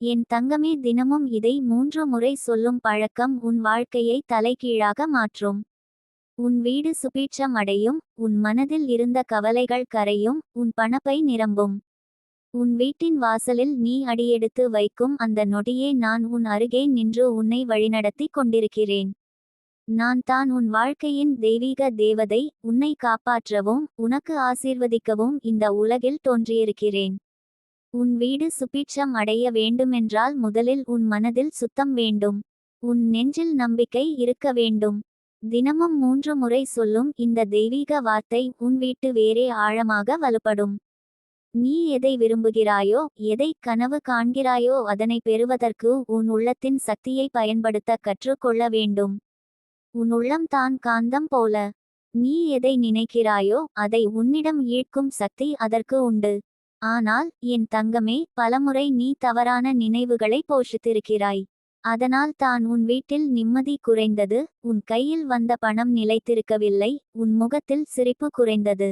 என் தங்கமே தினமும் இதை மூன்று முறை சொல்லும் பழக்கம் உன் வாழ்க்கையை தலைகீழாக மாற்றும். உன் வீடு சுபீட்சம் அடையும் உன் மனதில் இருந்த கவலைகள் கரையும் உன் பணப்பை நிரம்பும். உன் வீட்டின் வாசலில் நீ அடியெடுத்து வைக்கும் அந்த நொடியே நான் உன் அருகே நின்று உன்னை வழிநடத்தி கொண்டிருக்கிறேன். நான் தான் உன் வாழ்க்கையின் தெய்வீக தேவதை உன்னை காப்பாற்றவும் உனக்கு ஆசீர்வதிக்கவும் இந்த உலகில் தோன்றியிருக்கிறேன். உன் வீடு சுபீட்சம் அடைய வேண்டுமென்றால் முதலில் உன் மனதில் சுத்தம் வேண்டும். உன் நெஞ்சில் நம்பிக்கை இருக்க வேண்டும். தினமும் மூன்று முறை சொல்லும் இந்த தெய்வீக வார்த்தை உன் வீட்டு வேறே ஆழமாக வலுப்படும். நீ எதை விரும்புகிறாயோ எதை கனவு காண்கிறாயோ அதனை பெறுவதற்கு உன் உள்ளத்தின் சக்தியை பயன்படுத்த கற்றுக்கொள்ள வேண்டும். உன் உள்ளம் தான் காந்தம் போல. நீ எதை நினைக்கிறாயோ அதை உன்னிடம் ஈர்க்கும் சக்தி அதற்கு உண்டு. ஆனால் என் தங்கமே பலமுறை நீ தவறான நினைவுகளை போஷித்திருக்கிறாய் அதனால் தான் உன் வீட்டில் நிம்மதி குறைந்தது உன் கையில் வந்த பணம் நிலைத்திருக்கவில்லை உன் முகத்தில் சிரிப்பு குறைந்தது.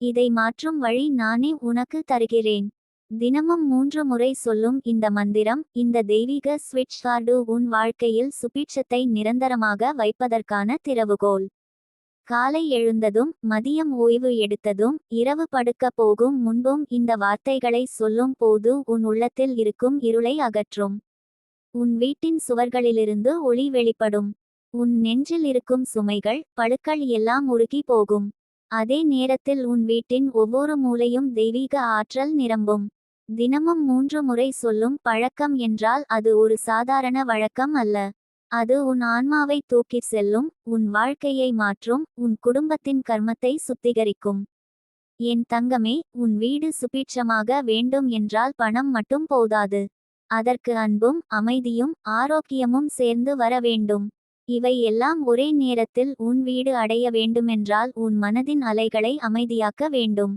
இதை மாற்றும் வழி நானே உனக்கு தருகிறேன். தினமும் மூன்று முறை சொல்லும் இந்த மந்திரம் இந்த தெய்வீக ஸ்விட்ச் கார்டு உன் வாழ்க்கையில் சுபீட்சத்தை நிரந்தரமாக வைப்பதற்கான திறவுகோல். காலை எழுந்ததும் மதியம் ஓய்வு எடுத்ததும் இரவு படுக்க போகும் முன்பும் இந்த வார்த்தைகளை சொல்லும் போது உன் உள்ளத்தில் இருக்கும் இருளை அகற்றும். உன் வீட்டின் சுவர்களிலிருந்து ஒளி வெளிப்படும். உன் நெஞ்சில் இருக்கும் சுமைகள் பழுக்கள் எல்லாம் உருகி போகும். அதே நேரத்தில் உன் வீட்டின் ஒவ்வொரு மூலையும் தெய்வீக ஆற்றல் நிரம்பும். தினமும் மூன்று முறை சொல்லும் பழக்கம் என்றால் அது ஒரு சாதாரண வழக்கம் அல்ல. அது உன் ஆன்மாவை தூக்கிச் செல்லும் உன் வாழ்க்கையை மாற்றும் உன் குடும்பத்தின் கர்மத்தை சுத்திகரிக்கும். என் தங்கமே உன் வீடு சுபீட்சமாக வேண்டும் என்றால் பணம் மட்டும் போதாது. அதற்கு அன்பும் அமைதியும் ஆரோக்கியமும் சேர்ந்து வர வேண்டும். இவை எல்லாம் ஒரே நேரத்தில் உன் வீடு அடைய வேண்டுமென்றால் உன் மனதின் அலைகளை அமைதியாக்க வேண்டும்.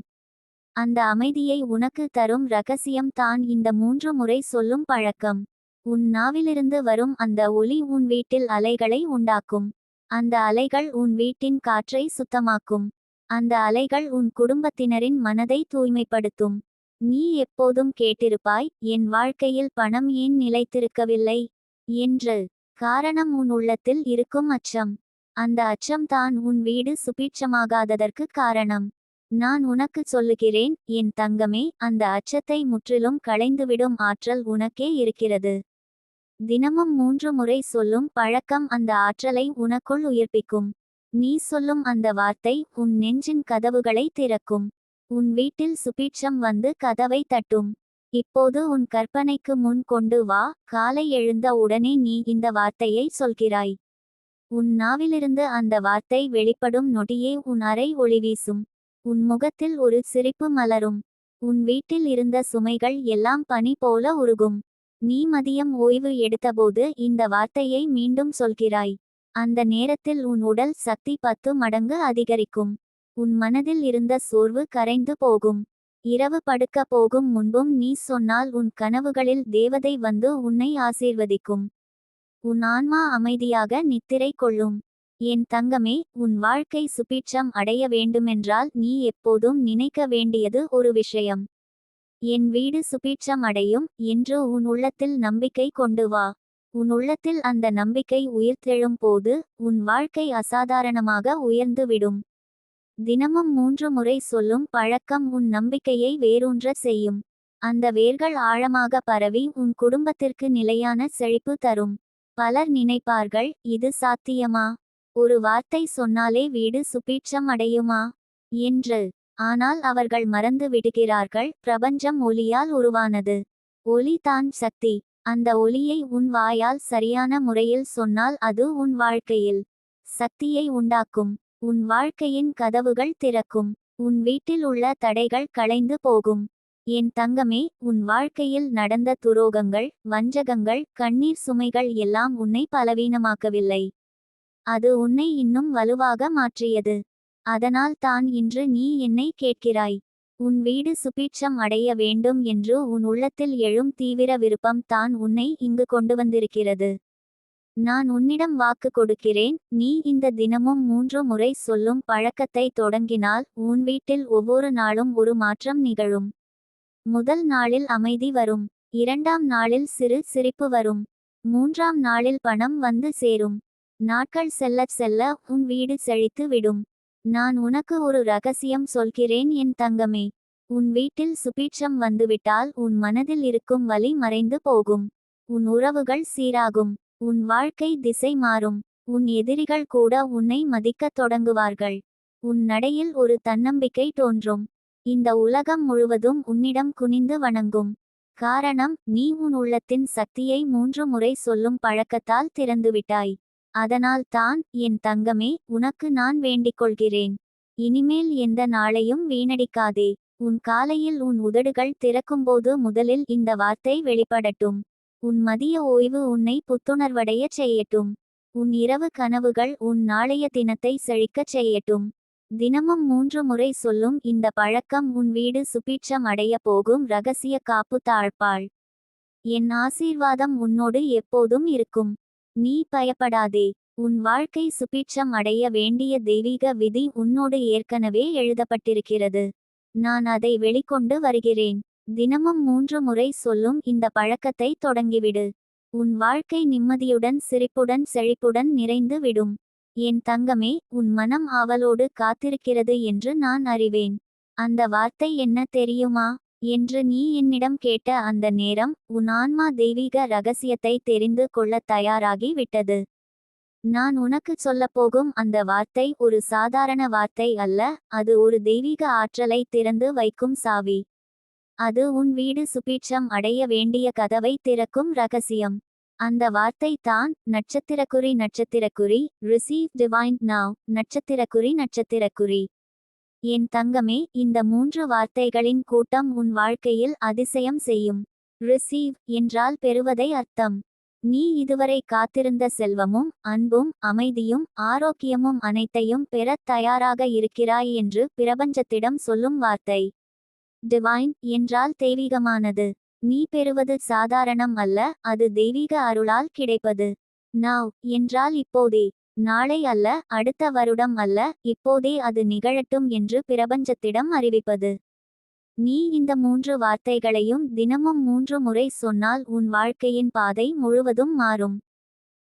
அந்த அமைதியை உனக்கு தரும் ரகசியம் தான் இந்த மூன்று முறை சொல்லும் பழக்கம். உன் நாவிலிருந்து வரும் அந்த ஒலி உன் வீட்டில் அலைகளை உண்டாக்கும். அந்த அலைகள் உன் வீட்டின் காற்றை சுத்தமாக்கும். அந்த அலைகள் உன் குடும்பத்தினரின் மனதை தூய்மைப்படுத்தும். நீ எப்போதும் கேட்டிருப்பாய் என் வாழ்க்கையில் பணம் ஏன் நிலைத்திருக்கவில்லை? என்று. காரணம் உன் உள்ளத்தில் இருக்கும் அச்சம். அந்த அச்சம்தான் உன் வீடு சுபீட்சமாகாததற்கு காரணம். நான் உனக்கு சொல்லுகிறேன் என் தங்கமே அந்த அச்சத்தை முற்றிலும் களைந்துவிடும் ஆற்றல் உனக்கே இருக்கிறது. தினமும் மூன்று முறை சொல்லும் பழக்கம் அந்த ஆற்றலை உனக்குள் உயிர்ப்பிக்கும். நீ சொல்லும் அந்த வார்த்தை உன் நெஞ்சின் கதவுகளை திறக்கும். உன் வீட்டில் சுபீட்சம் வந்து கதவை தட்டும். இப்போது உன் கற்பனைக்கு முன் கொண்டு வா காலை எழுந்த உடனே நீ இந்த வார்த்தையை சொல்கிறாய். உன் நாவிலிருந்து அந்த வார்த்தை வெளிப்படும் நொடியே உன் அறை ஒளிவீசும். உன் முகத்தில் ஒரு சிரிப்பு மலரும். உன் வீட்டில் இருந்த சுமைகள் எல்லாம் பனி போல உருகும். நீ மதியம் ஓய்வு எடுத்தபோது இந்த வார்த்தையை மீண்டும் சொல்கிறாய். அந்த நேரத்தில் உன் உடல் சக்தி பத்து மடங்கு அதிகரிக்கும். உன் மனதில் இருந்த சோர்வு கரைந்து போகும். இரவு படுக்க போகும் முன்பும் நீ சொன்னால் உன் கனவுகளில் தேவதை வந்து உன்னை ஆசீர்வதிக்கும். உன் ஆன்மா அமைதியாக நித்திரை கொள்ளும். என் தங்கமே உன் வாழ்க்கை சுபீட்சம் அடைய வேண்டுமென்றால் நீ எப்போதும் நினைக்க வேண்டியது ஒரு விஷயம். என் வீடு சுபீட்சம் அடையும் என்று உன் உள்ளத்தில் நம்பிக்கை கொண்டு வா. உன் உள்ளத்தில் அந்த நம்பிக்கை உயிர்த்தெழும் போது உன் வாழ்க்கை அசாதாரணமாக உயர்ந்துவிடும் தினமும் மூன்று முறை சொல்லும் பழக்கம் உன் நம்பிக்கையை வேரூன்ற செய்யும். அந்த வேர்கள் ஆழமாக பரவி உன் குடும்பத்திற்கு நிலையான செழிப்பு தரும். பலர் நினைப்பார்கள் இது சாத்தியமா? ஒரு வார்த்தை சொன்னாலே வீடு சுபீட்சம் அடையுமா என்று. ஆனால் அவர்கள் மறந்து விடுகிறார்கள். பிரபஞ்சம் ஒளியால் உருவானது. ஒளி தான் சக்தி. அந்த ஒளியை உன் வாயால் சரியான முறையில் சொன்னால் அது உன் வாழ்க்கையில் சக்தியை உண்டாக்கும். உன் வாழ்க்கையின் கதவுகள் திறக்கும். உன் வீட்டில் உள்ள தடைகள் களைந்து போகும். என் தங்கமே உன் வாழ்க்கையில் நடந்த துரோகங்கள் வஞ்சகங்கள் கண்ணீர் சுமைகள் எல்லாம் உன்னை பலவீனமாக்கவில்லை. அது உன்னை இன்னும் வலுவாக மாற்றியது. அதனால் தான் இன்று நீ என்னை கேட்கிறாய். உன் வீடு சுபீட்சம் அடைய வேண்டும் என்று உன் உள்ளத்தில் எழும் தீவிர விருப்பம் தான் உன்னை இங்கு கொண்டு வந்திருக்கிறது. நான் உன்னிடம் வாக்கு கொடுக்கிறேன். நீ இந்த தினமும் மூன்று முறை சொல்லும் பழக்கத்தை தொடங்கினால் உன் வீட்டில் ஒவ்வொரு நாளும் ஒரு மாற்றம் நிகழும். முதல் நாளில் அமைதி வரும். இரண்டாம் நாளில் சிறு சிரிப்பு வரும். மூன்றாம் நாளில் பணம் வந்து சேரும். நாட்கள் செல்லச் செல்ல உன் வீடு செழித்து விடும். நான் உனக்கு ஒரு ரகசியம் சொல்கிறேன் என் தங்கமே. உன் வீட்டில் சுபீட்சம் வந்துவிட்டால் உன் மனதில் இருக்கும் வலி மறைந்து போகும். உன் உறவுகள் சீராகும். உன் வாழ்க்கை திசை மாறும். உன் எதிரிகள் கூட உன்னை மதிக்கத் தொடங்குவார்கள். உன் நடையில் ஒரு தன்னம்பிக்கை தோன்றும். இந்த உலகம் முழுவதும் உன்னிடம் குனிந்து வணங்கும். காரணம் நீ உன் உள்ளத்தின் சக்தியை மூன்று முறை சொல்லும் பழக்கத்தால் திறந்துவிட்டாய். அதனால் தான் என் தங்கமே உனக்கு நான் வேண்டிக் கொள்கிறேன். இனிமேல் எந்த நாளையும் வீணடிக்காதே. உன் காலையில் உன் உதடுகள் திறக்கும்போது முதலில் இந்த வார்த்தை வெளிப்படட்டும். உன் மதிய ஓய்வு உன்னை புத்துணர்வடையச் செய்யட்டும். உன் இரவு கனவுகள் உன் நாளைய தினத்தை செழிக்கச் செய்யட்டும். தினமும் மூன்று முறை சொல்லும் இந்த பழக்கம் உன் வீடு சுபீட்சம் அடைய போகும் ரகசிய காப்பு தாழ்ப்பாள். என் ஆசீர்வாதம் உன்னோடு எப்போதும் இருக்கும். நீ பயப்படாதே. உன் வாழ்க்கை சுபீட்சம் அடைய வேண்டிய தெய்வீக விதி உன்னோடு ஏற்கனவே எழுதப்பட்டிருக்கிறது. நான் அதை வெளிக்கொண்டு வருகிறேன். தினமும் மூன்று முறை சொல்லும் இந்த பழக்கத்தை தொடங்கிவிடு. உன் வாழ்க்கை நிம்மதியுடன் சிரிப்புடன் செழிப்புடன் நிறைந்து விடும். என் தங்கமே உன் மனம் ஆவலோடு காத்திருக்கிறது என்று நான் அறிவேன். அந்த வார்த்தை என்ன தெரியுமா? என்று நீ என்னிடம் கேட்ட அந்த நேரம் உன் ஆன்மா தெய்வீக ரகசியத்தை தெரிந்து கொள்ள தயாராகி விட்டது. நான் உனக்கு சொல்லப்போகும் அந்த வார்த்தை ஒரு சாதாரண வார்த்தை அல்ல அது ஒரு தெய்வீக ஆற்றலை திறந்து வைக்கும் சாவி. அது உன் வீடு சுபீட்சம் அடைய வேண்டிய கதவை திறக்கும் ரகசியம். அந்த வார்த்தை தான் நட்சத்திரக்குறி நட்சத்திரக்குறி ரிசீவ் டிவைன் நாவ் நட்சத்திரக்குறி நட்சத்திரக்குறி. என் தங்கமே இந்த மூன்று வார்த்தைகளின் கூட்டம் உன் வாழ்க்கையில் அதிசயம் செய்யும். ரிசீவ் என்றால் பெறுவதை அர்த்தம். நீ இதுவரை காத்திருந்த செல்வமும் அன்பும் அமைதியும் ஆரோக்கியமும் அனைத்தையும் பெறத் தயாராக இருக்கிறாய் என்று பிரபஞ்சத்திடம் சொல்லும் வார்த்தை. டிவைன் என்றால் தெய்வீகமானது. நீ பெறுவது சாதாரணம் அல்ல அது தெய்வீக அருளால் கிடைப்பது. நாவ் என்றால் இப்போதே. நாளை அல்ல அடுத்த வருடம் அல்ல இப்போதே அது நிகழட்டும் என்று பிரபஞ்சத்திடம் அறிவிப்பது. நீ இந்த மூன்று வார்த்தைகளையும் தினமும் மூன்று முறை சொன்னால் உன் வாழ்க்கையின் பாதை முழுவதும் மாறும்.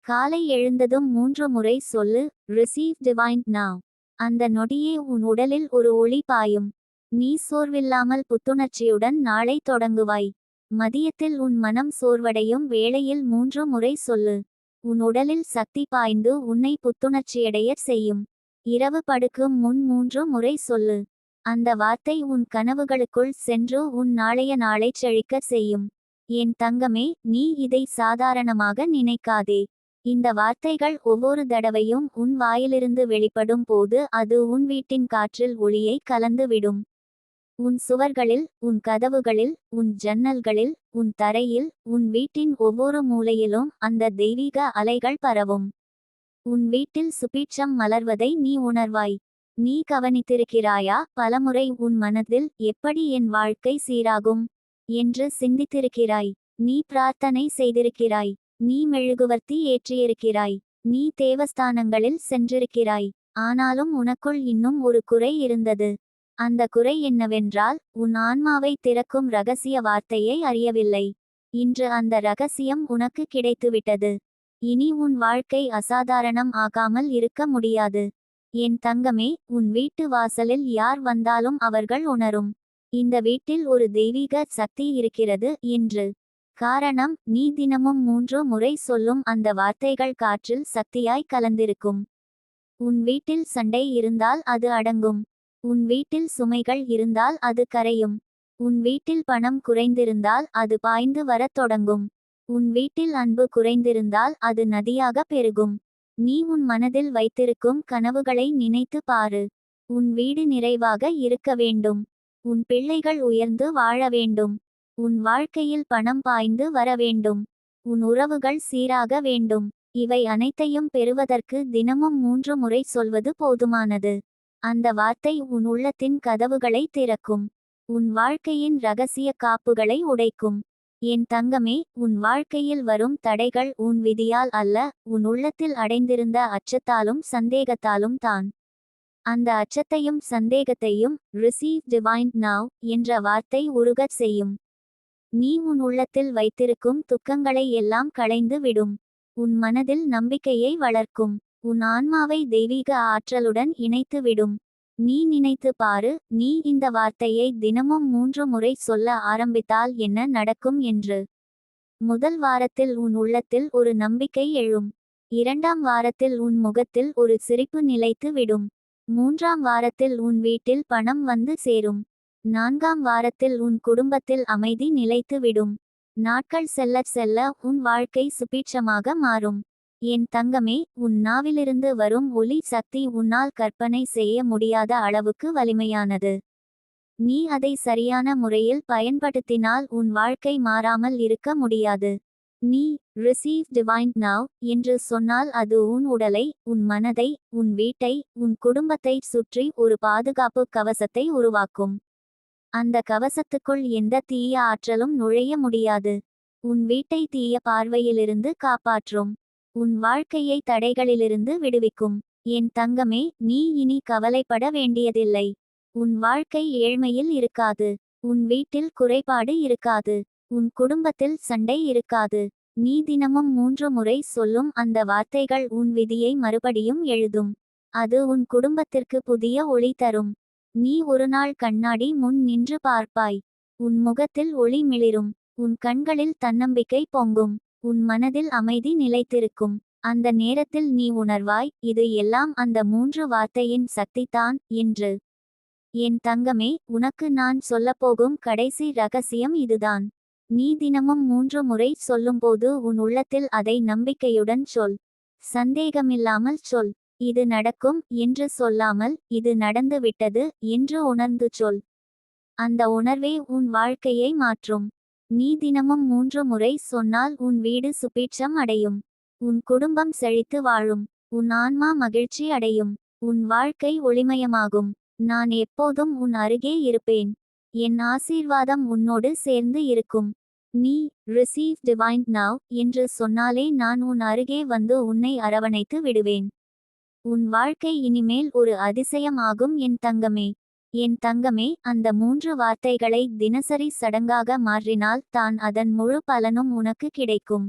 காலை எழுந்ததும் மூன்று முறை சொல்லு ரிசீவ் டிவைன் நாவ் அந்த நொடியே உன் உடலில் ஒரு ஒளி பாயும். நீ சோர்வில்லாமல் புத்துணர்ச்சியுடன் நாளை தொடங்குவாய். மதியத்தில் உன் மனம் சோர்வடையும் வேளையில் மூன்று முறை சொல்லு. உன் உடலில் சக்தி பாய்ந்து உன்னை புத்துணர்ச்சியடையச் செய்யும். இரவு படுக்கும் முன் மூன்று முறை சொல்லு. அந்த வார்த்தை உன் கனவுகளுக்குள் சென்று உன் நாளைய நாளைச் செழிக்க செய்யும். என் தங்கமே நீ இதை சாதாரணமாக நினைக்காதே. இந்த வார்த்தைகள் ஒவ்வொரு தடவையும் உன் வாயிலிருந்து வெளிப்படும் போது அது உன் வீட்டின் காற்றில் ஒளியை கலந்து விடும். உன் சுவர்களில் உன் கதவுகளில் உன் ஜன்னல்களில் உன் தரையில் உன் வீட்டின் ஒவ்வொரு மூலையிலும் அந்த தெய்வீக அலைகள் பரவும். உன் வீட்டில் சுபீட்சம் மலர்வதை நீ உணர்வாய். நீ கவனித்திருக்கிறாயா? பலமுறை உன் மனதில் எப்படி என் வாழ்க்கை சீராகும்? என்று சிந்தித்திருக்கிறாய். நீ பிரார்த்தனை செய்திருக்கிறாய். நீ மெழுகுவர்த்தி ஏற்றியிருக்கிறாய். நீ தேவஸ்தானங்களில் சென்றிருக்கிறாய். ஆனாலும் உனக்குள் இன்னும் ஒரு குறை இருந்தது. அந்த குறை என்னவென்றால் உன் ஆன்மாவை திறக்கும் ரகசிய வார்த்தையை அறியவில்லை. இன்று அந்த ரகசியம் உனக்கு கிடைத்துவிட்டது. இனி உன் வாழ்க்கை அசாதாரணம் ஆகாமல் இருக்க முடியாது. என் தங்கமே உன் வீட்டு வாசலில் யார் வந்தாலும் அவர்கள் உணரும். இந்த வீட்டில் ஒரு தெய்வீக சக்தி இருக்கிறது என்று காரணம் நீ தினமும் மூன்று முறை சொல்லும் அந்த வார்த்தைகள் காற்றில் சக்தியாய் கலந்திருக்கும். உன் வீட்டில் சண்டை இருந்தால் அது அடங்கும். உன் வீட்டில் சுமைகள் இருந்தால் அது கரையும். உன் வீட்டில் பணம் குறைந்திருந்தால் அது பாய்ந்து வரத் தொடங்கும். உன் வீட்டில் அன்பு குறைந்திருந்தால் அது நதியாக பெருகும். நீ உன் மனதில் வைத்திருக்கும் கனவுகளை நினைத்து பாரு. உன் வீடு நிறைவாக இருக்க வேண்டும். உன் பிள்ளைகள் உயர்ந்து வாழ வேண்டும். உன் வாழ்க்கையில் பணம் பாய்ந்து வர வேண்டும். உன் உறவுகள் சீராக வேண்டும். இவை அனைத்தையும் பெறுவதற்கு தினமும் மூன்று முறை சொல்வது போதுமானது. அந்த வார்த்தை உன் உள்ளத்தின் கதவுகளை திறக்கும். உன் வாழ்க்கையின் ரகசிய காப்புகளை உடைக்கும். என் தங்கமே உன் வாழ்க்கையில் வரும் தடைகள் உன் விதியால் அல்ல உன் உள்ளத்தில் அடைந்திருந்த அச்சத்தாலும் சந்தேகத்தாலும் தான். அந்த அச்சத்தையும் சந்தேகத்தையும் ரிசீவ் டிவைன் நாவ் என்ற வார்த்தை உருகச் செய்யும். நீ உன் உள்ளத்தில் வைத்திருக்கும் துக்கங்களை எல்லாம் களைந்து விடும். உன் மனதில் நம்பிக்கையை வளர்க்கும். உன் ஆன்மாவை தெய்வீக ஆற்றலுடன் இணைத்து விடும் நீ நினைத்து பாரு நீ இந்த வார்த்தையை தினமும் மூன்று முறை சொல்ல ஆரம்பித்தால் என்ன நடக்கும் என்று. முதல் வாரத்தில் உன் உள்ளத்தில் ஒரு நம்பிக்கை எழும். இரண்டாம் வாரத்தில் உன் முகத்தில் ஒரு சிரிப்பு நிலைத்து விடும். மூன்றாம் வாரத்தில் உன் வீட்டில் பணம் வந்து சேரும். நான்காம் வாரத்தில் உன் குடும்பத்தில் அமைதி நிலைத்து விடும். நாட்கள் செல்லச் செல்ல உன் வாழ்க்கை சுபீட்சமாக மாறும். என் தங்கமே உன் நாவிலிருந்து வரும் ஒலி சக்தி உன்னால் கற்பனை செய்ய முடியாத அளவுக்கு வலிமையானது. நீ அதை சரியான முறையில் பயன்படுத்தினால் உன் வாழ்க்கை மாறாமல் இருக்க முடியாது. நீ ரிசீவ் டிவைன் நவ் என்று சொன்னால் அது உன் உடலை உன் மனதை உன் வீட்டை உன் குடும்பத்தை சுற்றி ஒரு பாதுகாப்பு கவசத்தை உருவாக்கும். அந்த கவசத்துக்குள் எந்த தீய ஆற்றலும் நுழைய முடியாது. உன் வீட்டை தீய பார்வையிலிருந்து காப்பாற்றும். உன் வாழ்க்கையை தடைகளிலிருந்து விடுவிக்கும். என் தங்கமே நீ இனி கவலைப்பட வேண்டியதில்லை. உன் வாழ்க்கை ஏழ்மையில் இருக்காது. உன் வீட்டில் குறைபாடு இருக்காது. உன் குடும்பத்தில் சண்டை இருக்காது. நீ தினமும் மூன்று முறை சொல்லும் அந்த வார்த்தைகள் உன் விதியை மறுபடியும் எழுதும். அது உன் குடும்பத்திற்கு புதிய ஒளி தரும். நீ ஒரு நாள் கண்ணாடி முன் நின்று பார்ப்பாய். உன் முகத்தில் ஒளி மிளிரும். உன் கண்களில் தன்னம்பிக்கை பொங்கும். உன் மனதில் அமைதி நிலைத்திருக்கும். அந்த நேரத்தில் நீ உணர்வாய் இது எல்லாம் அந்த மூன்று வார்த்தையின் சக்திதான் என்று. என் தங்கமே உனக்கு நான் சொல்லப்போகும் கடைசி ரகசியம் இதுதான். நீ தினமும் மூன்று முறை சொல்லும்போது உன் உள்ளத்தில் அதை நம்பிக்கையுடன் சொல். சந்தேகமில்லாமல் சொல். இது நடக்கும் என்று சொல்லாமல் இது நடந்துவிட்டது என்று உணர்ந்து சொல். அந்த உணர்வே உன் வாழ்க்கையை மாற்றும். நீ தினமும் மூன்று முறை சொன்னால் உன் வீடு சுபீட்சம் அடையும். உன் குடும்பம் செழித்து வாழும். உன் ஆன்மா மகிழ்ச்சி அடையும். உன் வாழ்க்கை ஒளிமயமாகும். நான் எப்போதும் உன் அருகே இருப்பேன். என் ஆசீர்வாதம் உன்னோடு சேர்ந்து இருக்கும். நீ ரிசீவ் டிவைன் நவ் என்று சொன்னாலே நான் உன் அருகே வந்து உன்னை அரவணைத்து விடுவேன். உன் வாழ்க்கை இனிமேல் ஒரு அதிசயம் ஆகும் என் தங்கமே. என் தங்கமே அந்த மூன்று வார்த்தைகளை தினசரி சடங்காக மாற்றினால் தான் அதன் முழு பலனும் உனக்கு கிடைக்கும்.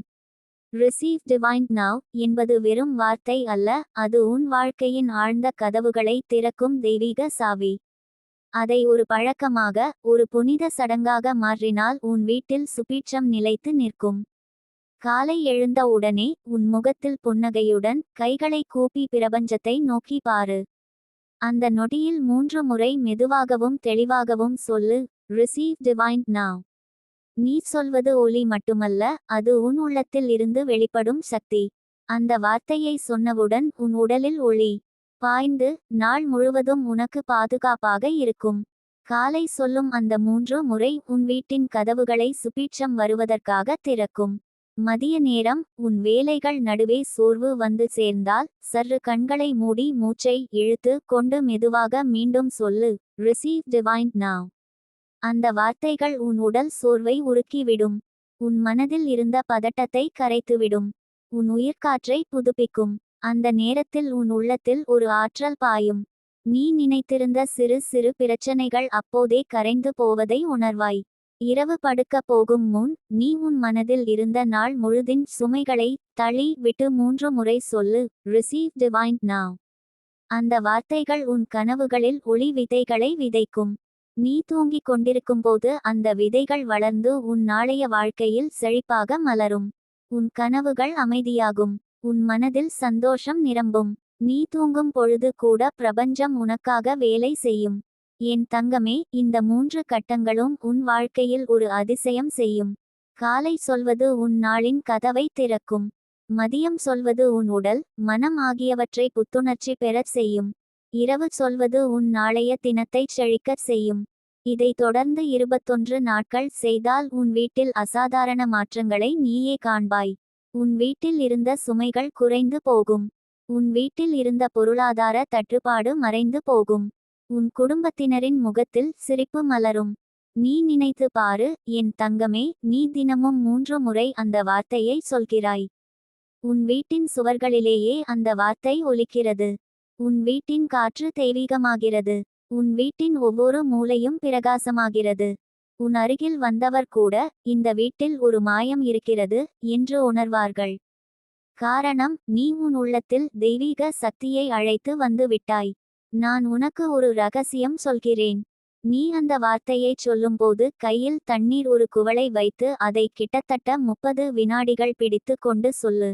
ரிசீவ் டிவைன் நவ் என்பது வெறும் வார்த்தை அல்ல அது உன் வாழ்க்கையின் ஆழ்ந்த கதவுகளை திறக்கும் தெய்வீக சாவி. அதை ஒரு பழக்கமாக ஒரு புனித சடங்காக மாற்றினால் உன் வீட்டில் சுபீட்சம் நிலைத்து நிற்கும். காலை எழுந்த உடனே உன் முகத்தில் புன்னகையுடன் கைகளை கூப்பி பிரபஞ்சத்தை நோக்கி பாரு. அந்த நொடியில் மூன்று முறை மெதுவாகவும் தெளிவாகவும் சொல்லு ரிசீவ் டிவைன் நாவ் நீ சொல்வது ஒளி மட்டுமல்ல அது உன் உள்ளத்தில் இருந்து வெளிப்படும் சக்தி. அந்த வார்த்தையை சொன்னவுடன் உன் உடலில் ஒளி பாய்ந்து நாள் முழுவதும் உனக்கு பாதுகாப்பாக இருக்கும். காலை சொல்லும் அந்த மூன்று முறை உன் வீட்டின் கதவுகளை சுபீட்சம் வருவதற்காக திறக்கும். மதிய நேரம் உன் வேலைகள் நடுவே சோர்வு வந்து சேர்ந்தால் சற்று கண்களை மூடி மூச்சை இழுத்து கொண்டு மெதுவாக மீண்டும் சொல்லு ரிசீவ் டிவைன் நாவ் அந்த வார்த்தைகள் உன் உடல் சோர்வை உருக்கிவிடும். உன் மனதில் இருந்த பதட்டத்தை கரைத்துவிடும். உன் உயிர்காற்றை புதுப்பிக்கும். அந்த நேரத்தில் உன் உள்ளத்தில் ஒரு ஆற்றல் பாயும். நீ நினைத்திருந்த சிறு சிறு பிரச்சனைகள் அப்போதே கரைந்து போவதை உணர்வாய். இரவு படுக்க போகும் முன் நீ உன் மனதில் இருந்த நாள் முழுதின் சுமைகளை தள்ளி விட்டு மூன்று முறை சொல்லு ரிசீவ் டிவைன் நாவ் அந்த வார்த்தைகள் உன் கனவுகளில் ஒளி விதைகளை விதைக்கும். நீ தூங்கிக் கொண்டிருக்கும்போது அந்த விதைகள் வளர்ந்து உன் நாளைய வாழ்க்கையில் செழிப்பாக மலரும். உன் கனவுகள் அமைதியாகும். உன் மனதில் சந்தோஷம் நிரம்பும். நீ தூங்கும் பொழுது கூட பிரபஞ்சம் உனக்காக வேலை செய்யும். என் தங்கமே இந்த மூன்று கட்டங்களும் உன் வாழ்க்கையில் ஒரு அதிசயம் செய்யும். காலை சொல்வது உன் நாளின் கதவை திறக்கும். மதியம் சொல்வது உன் உடல் மனம் ஆகியவற்றை புத்துணர்ச்சி பெறச் செய்யும். இரவு சொல்வது உன் நாளைய தினத்தை செழிக்கச் செய்யும். இதை தொடர்ந்து இருபத்தொன்று நாட்கள் செய்தால் உன் வீட்டில் அசாதாரண மாற்றங்களை நீயே காண்பாய். உன் வீட்டில் இருந்த சுமைகள் குறைந்து போகும். உன் வீட்டில் இருந்த பொருளாதார தட்டுப்பாடு மறைந்து போகும். உன் குடும்பத்தினரின் முகத்தில் சிரிப்பு மலரும். நீ நினைத்து பாரு என் தங்கமே நீ தினமும் மூன்று முறை அந்த வார்த்தையை சொல்கிறாய். உன் வீட்டின் சுவர்களிலேயே அந்த வார்த்தை ஒலிக்கிறது. உன் வீட்டின் காற்று தெய்வீகமாகிறது. உன் வீட்டின் ஒவ்வொரு மூலையும் பிரகாசமாகிறது. உன் அருகில் வந்தவர் கூட இந்த வீட்டில் ஒரு மாயம் இருக்கிறது என்று உணர்வார்கள். காரணம் நீ உன் உள்ளத்தில் தெய்வீக சக்தியை அழைத்து வந்து விட்டாய். நான் உனக்கு ஒரு ரகசியம் சொல்கிறேன். நீ அந்த வார்த்தையைச் சொல்லும்போது கையில் தண்ணீர் ஒரு குவளை வைத்து அதை கிட்டத்தட்ட முப்பது வினாடிகள் பிடித்து கொண்டு சொல்லு.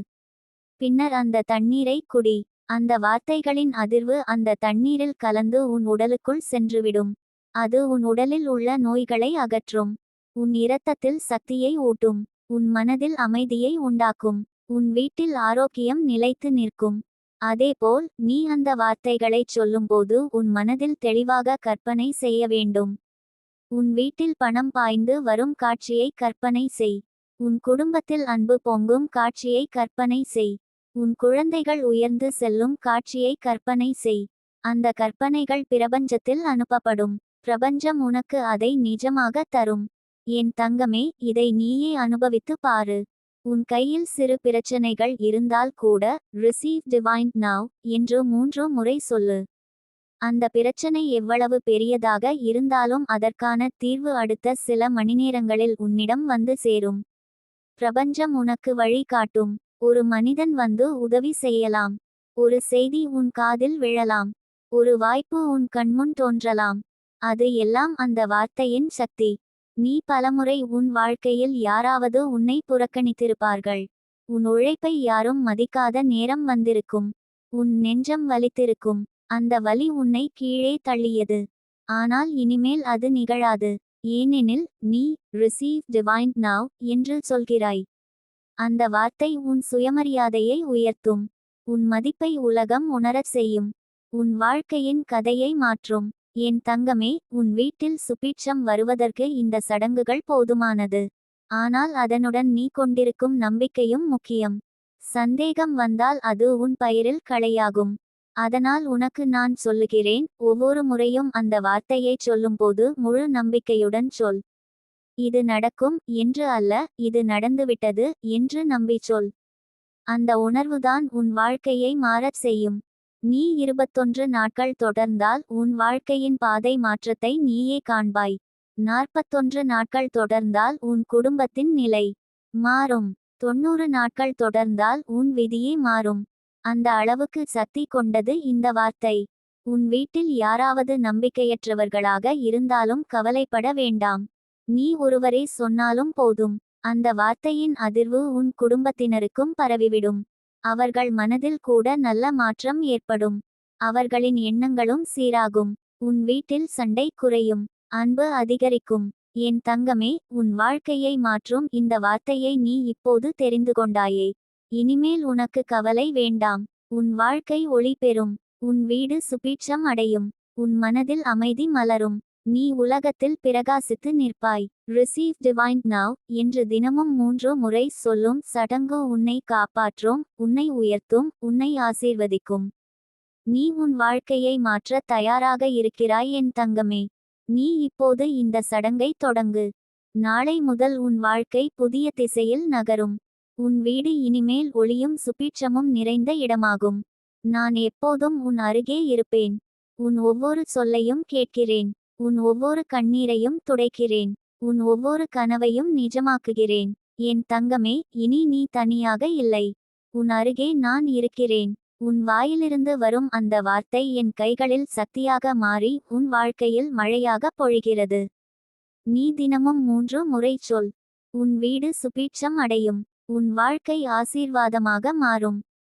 பின்னர் அந்த தண்ணீரை குடி. அந்த வார்த்தைகளின் அதிர்வு அந்த தண்ணீரில் கலந்து உன் உடலுக்குள் சென்றுவிடும். அது உன் உடலில் உள்ள நோய்களை அகற்றும். உன் இரத்தத்தில் சக்தியை ஊட்டும். உன் மனதில் அமைதியை உண்டாக்கும். உன் வீட்டில் ஆரோக்கியம் நிலைத்து நிற்கும். அதேபோல் நீ அந்த வார்த்தைகளைச் சொல்லும்போது உன் மனதில் தெளிவாக கற்பனை செய்ய வேண்டும். உன் வீட்டில் பணம் பாய்ந்து வரும் காட்சியை கற்பனை செய். உன் குடும்பத்தில் அன்பு பொங்கும் காட்சியை கற்பனை செய். உன் குழந்தைகள் உயர்ந்து செல்லும் காட்சியை கற்பனை செய். அந்த கற்பனைகள் பிரபஞ்சத்தில் அனுப்பப்படும். பிரபஞ்சம் உனக்கு அதை நிஜமாக தரும். என் தங்கமே இதை நீயே அனுபவித்து பாரு. உன் கையில் சிறு பிரச்சனைகள் இருந்தால் கூட ரிசீவ் டிவைன் நவ் என்று மூன்று முறை சொல்லு. அந்த பிரச்சனை எவ்வளவு பெரியதாக இருந்தாலும் அதற்கான தீர்வு அடுத்த சில மணிநேரங்களில் உன்னிடம் வந்து சேரும். பிரபஞ்சம் உனக்கு வழி காட்டும். ஒரு மனிதன் வந்து உதவி செய்யலாம். ஒரு செய்தி உன் காதில் விழலாம். ஒரு வாய்ப்பு உன் கண்முன் தோன்றலாம். அது எல்லாம் அந்த வார்த்தையின் சக்தி. நீ பலமுறை உன் வாழ்க்கையில் யாராவது உன்னை புறக்கணித்திருப்பார்கள். உன் உழைப்பை யாரும் மதிக்காத நேரம் வந்திருக்கும். உன் நெஞ்சம் வலித்திருக்கும். அந்த வலி உன்னை கீழே தள்ளியது. ஆனால் இனிமேல் அது நிகழாது. ஏனெனில் நீ ரிசீவ் டிவைன் நவ் என்று சொல்கிறாய். அந்த வார்த்தை உன் சுயமரியாதையை உயர்த்தும். உன் மதிப்பை உலகம் உணரச் செய்யும். உன் வாழ்க்கையின் கதையை மாற்றும். என் தங்கமே உன் வீட்டில் சுபீட்சம் வருவதற்கு இந்த சடங்குகள் போதுமானது. ஆனால் அதனுடன் நீ கொண்டிருக்கும் நம்பிக்கையும் முக்கியம். சந்தேகம் வந்தால் அது உன் பயிரில் களையாகும். அதனால் உனக்கு நான் சொல்லுகிறேன் ஒவ்வொரு முறையும் அந்த வார்த்தையை சொல்லும்போது முழு நம்பிக்கையுடன் சொல். இது நடக்கும் என்று அல்ல இது நடந்துவிட்டது என்று நம்பி சொல். அந்த உணர்வுதான் உன் வாழ்க்கையை மாறச் செய்யும். நீ இருபத்தொன்று நாட்கள் தொடர்ந்தால் உன் வாழ்க்கையின் பாதை மாற்றத்தை நீயே காண்பாய். நாற்பத்தொன்று நாட்கள் தொடர்ந்தால் உன் குடும்பத்தின் நிலை மாறும். தொண்ணூறு நாட்கள் தொடர்ந்தால் உன் விதியே மாறும். அந்த அளவுக்கு சக்தி கொண்டது இந்த வார்த்தை. உன் வீட்டில் யாராவது நம்பிக்கையற்றவர்களாக இருந்தாலும் கவலைப்பட வேண்டாம். நீ ஒருவரே சொன்னாலும் போதும். அந்த வார்த்தையின் அதிர்வு உன் குடும்பத்தினருக்கும் பரவிவிடும். அவர்கள் மனதில் கூட நல்ல மாற்றம் ஏற்படும். அவர்களின் எண்ணங்களும் சீராகும். உன் வீட்டில் சண்டை குறையும். அன்பு அதிகரிக்கும். என் தங்கமே உன் வாழ்க்கையை மாற்றும் இந்த வார்த்தையை நீ இப்போது தெரிந்து கொண்டாயே. இனிமேல் உனக்கு கவலை வேண்டாம். உன் வாழ்க்கை ஒளி பெறும். உன் வீடு சுபீட்சம் அடையும். உன் மனதில் அமைதி மலரும். நீ உலகத்தில் பிரகாசித்து நிற்பாய். ரிசீவ் டிவைன் நவ் என்று தினமும் மூன்று முறை சொல்லும் சடங்கு உன்னை காப்பாற்றும் உன்னை உயர்த்தும் உன்னை ஆசீர்வதிக்கும். நீ உன் வாழ்க்கையை மாற்ற தயாராக இருக்கிறாய் என் தங்கமே. நீ இப்போது இந்த சடங்கை தொடங்கு. நாளை முதல் உன் வாழ்க்கை புதிய திசையில் நகரும். உன் வீடு இனிமேல் ஒளியும் சுபீட்சமும் நிறைந்த இடமாகும். நான் எப்போதும் உன் அருகே இருப்பேன். உன் ஒவ்வொரு சொல்லையும் கேட்கிறேன். உன் ஒவ்வொரு கண்ணீரையும் துடைக்கிறேன். உன் ஒவ்வொரு கனவையும் நிஜமாக்குகிறேன். என் தங்கமே இனி நீ தனியாக இல்லை. உன் அருகே நான் இருக்கிறேன். உன் வாயிலிருந்து வரும் அந்த வார்த்தை என் கைகளில் சக்தியாக மாறி உன் வாழ்க்கையில் மழையாக பொழிகிறது. நீ தினமும் மூன்று முறை சொல். உன் வீடு சுபீட்சம் அடையும். உன் வாழ்க்கை ஆசீர்வாதமாக மாறும்.